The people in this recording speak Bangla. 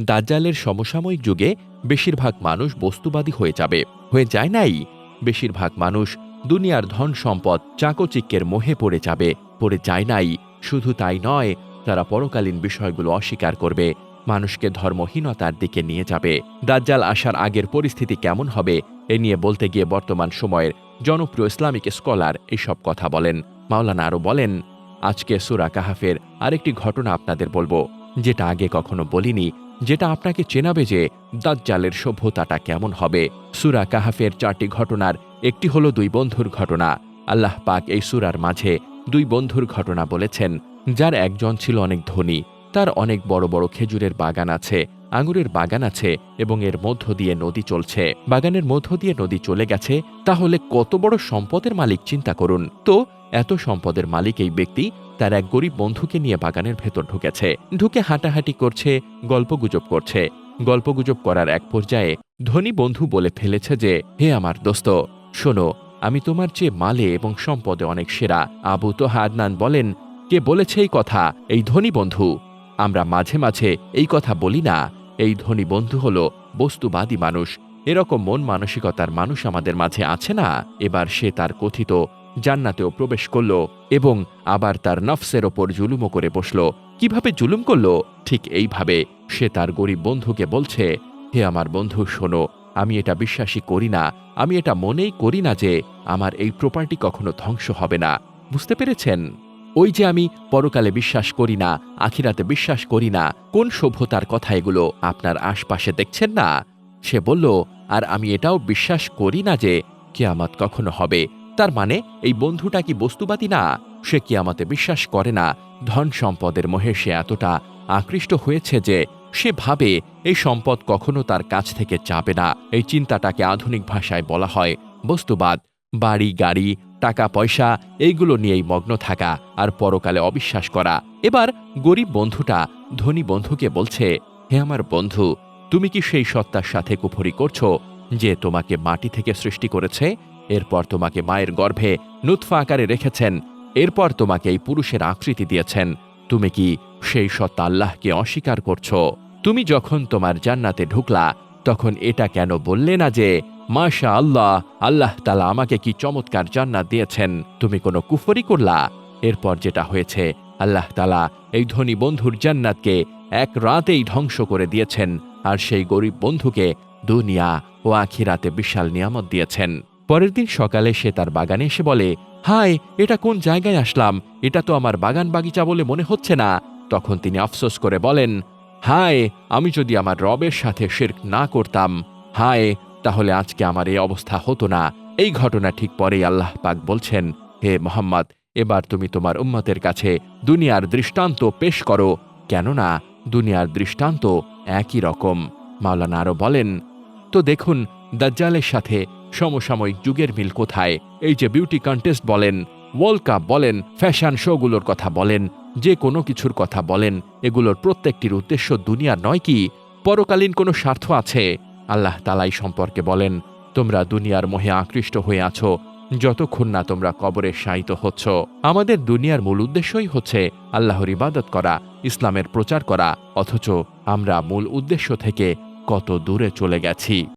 দাজ্জালের সমসাময়িক যুগে বেশিরভাগ মানুষ বস্তুবাদী হয়ে যাবে। হয়ে যায় নাই? বেশিরভাগ মানুষ দুনিয়ার ধন সম্পদ চাকচিক্যের মোহে পড়ে যাবে। পড়ে যায় নাই? শুধু তাই নয়, তারা পরকালীন বিষয়গুলো অস্বীকার করবে। মানুষকে ধর্মহীনতার দিকে নিয়ে যাবে। দাজ্জাল আসার আগের পরিস্থিতি কেমন হবে, এ নিয়ে বলতে গিয়ে বর্তমান সময়ের জনপ্রিয় ইসলামিক স্কলার এসব কথা বলেন। মাওলানা আরও বলেন, আজকে সুরা কাহাফের আরেকটি ঘটনা আপনাদের বলব, যেটা আগে কখনো বলিনি যেটা আপনাকে চেনাবে যে দাজ্জালের সভ্যতাটা কেমন হবে। সুরা কাহাফের চারটি ঘটনার একটি হলো দুই বন্ধুর ঘটনা। আল্লাহ পাক এই সুরার মাঝে দুই বন্ধুর ঘটনা বলেছেন, যার একজন ছিল অনেক ধনী, তার অনেক বড় বড় খেজুরের বাগান আছে, আঙুরের বাগান আছে এবং এর মধ্য দিয়ে নদী চলছে। বাগানের মধ্য দিয়ে নদী চলে গেছে, তাহলে কত বড় সম্পদের মালিক চিন্তা করুন। তো এত সম্পদের মালিক এই ব্যক্তি তার এক গরিব বন্ধুকে নিয়ে বাগানের ভেতর ঢুকেছে। ঢুকে হাঁটাহাঁটি করছে গল্পগুজব করছে। গল্পগুজব করার এক পর্যায়ে ধনী বন্ধু বলে ফেলেছে যে, হে আমার দোস্ত, শোনো, আমি তোমার চেয়ে মালে এবং সম্পদে অনেক সেরা। আবু তো হাদনান বলেন, কে বলেছে এই কথা? এই ধনী বন্ধু। আমরা মাঝে মাঝে এই কথা বলি না। এই ধনী বন্ধু হল বস্তুবাদী মানুষ। এরকম মন মানসিকতার মানুষ আমাদের মাঝে আছে না? এবার সে তার কথিত জান্নাতেও প্রবেশ করল এবং আবার তার নফসের ওপর জুলুমও করে বসল। কীভাবে জুলুম করল? ঠিক এইভাবে সে তার গরিব বন্ধুকে বলছে, হে আমার বন্ধু, শোনো, আমি এটা বিশ্বাসই করি না। আমি এটা মনেই করি না যে আমার এই প্রপার্টি কখনো ধ্বংস হবে না। বুঝতে পেরেছেন? ওই যে আমি পরকালে বিশ্বাস করি না, আখিরাতে বিশ্বাস করি না, কোন সভ্যতার কথা এগুলো আপনার আশপাশে দেখছেন না? সে বলল, আর আমি এটাও বিশ্বাস করি না যে কেয়ামাত কখনো হবে। তার মানে এই বন্ধুটা কি বস্তুবাদী না? সে কিয়ামাতে বিশ্বাস করে না? ধন সম্পদের মোহে সে এতটা আকৃষ্ট হয়েছে যে, সে ভাবে এই সম্পদ কখনো তার কাছ থেকে যাবে না। এই চিন্তাটাকে আধুনিক ভাষায় বলা হয় বস্তুবাদ। বাড়ি, গাড়ি, টাকা, পয়সা, এইগুলো নিয়েই মগ্ন থাকা আর পরকালে অবিশ্বাস করা। এবার গরিব বন্ধুটা ধনী বন্ধুকে বলছে, হে আমার বন্ধু, তুমি কি সেই সত্তার সাথে কুফরি করছ যে তোমাকে মাটি থেকে সৃষ্টি করেছে? এরপর তোমাকে মায়ের গর্ভে নুৎফা আকারে রেখেছেন। এরপর তোমাকে এই পুরুষের আকৃতি দিয়েছেন। তুমি কি সেই সত্তা আল্লাহকে অস্বীকার করছ? তুমি যখন তোমার জান্নাতে ঢুকলা, তখন এটা কেন বললে না যে মাশা আল্লাহ আল্লাহ তালা আমাকে কি চমৎকার জান্নাত দিয়েছেন। তুমি কোনো কুফরি করলা? এরপর যেটা হয়েছে, আল্লাহ তালা এই ধনী বন্ধুর জান্নাতকে এক রাতেই ধ্বংস করে দিয়েছেন। আর সেই গরিব বন্ধুকে দুনিয়া ও আখিরাতে বিশাল নিয়ামত দিয়েছেন। পরের দিন সকালে সে তার বাগানে এসে বলে হাই এটা কোন জায়গায় আসলাম? এটা তো আমার বাগান বাগিচা বলে মনে হচ্ছে না। তখন তিনি আফসোস করে বলেন, হায়, আমি যদি আমার রবের সাথে শির্ক না করতাম, হায়, তাহলে আজকে আমার এই অবস্থা হতো না। এই ঘটনা ঠিক পরেই আল্লাহ পাক বলছেন, হে মোহাম্মদ, এবার তুমি তোমার উম্মতের কাছে দুনিয়ার দৃষ্টান্ত পেশ করো, কেননা দুনিয়ার দৃষ্টান্ত একই রকম। মাওলানা আরও বলেন, তো দেখুন, দাজ্জালের সাথে সমসাময়িক যুগের মিল কোথায়? এই যে বিউটি কন্টেস্ট বলেন ওয়ার্ল্ড কাপ বলেন ফ্যাশন শোগুলোর কথা বলেন, যে কোনো কিছুর কথা বলেন, এগুলোর প্রত্যেকটির উদ্দেশ্য দুনিয়ার নয় কি? পরকালীন কোনো স্বার্থ আছে? আল্লাহ তালাই সম্পর্কে বলেন, তোমরা দুনিয়ার মোহে আকৃষ্ট হয়ে আছো, যতক্ষণ না তোমরা কবরে শায়িত হচ্ছ। আমাদের দুনিয়ার মূল উদ্দেশ্যই হচ্ছে আল্লাহর ইবাদত করা, ইসলামের প্রচার করা, অথচ আমরা মূল উদ্দেশ্য থেকে কত দূরে চলে গেছি।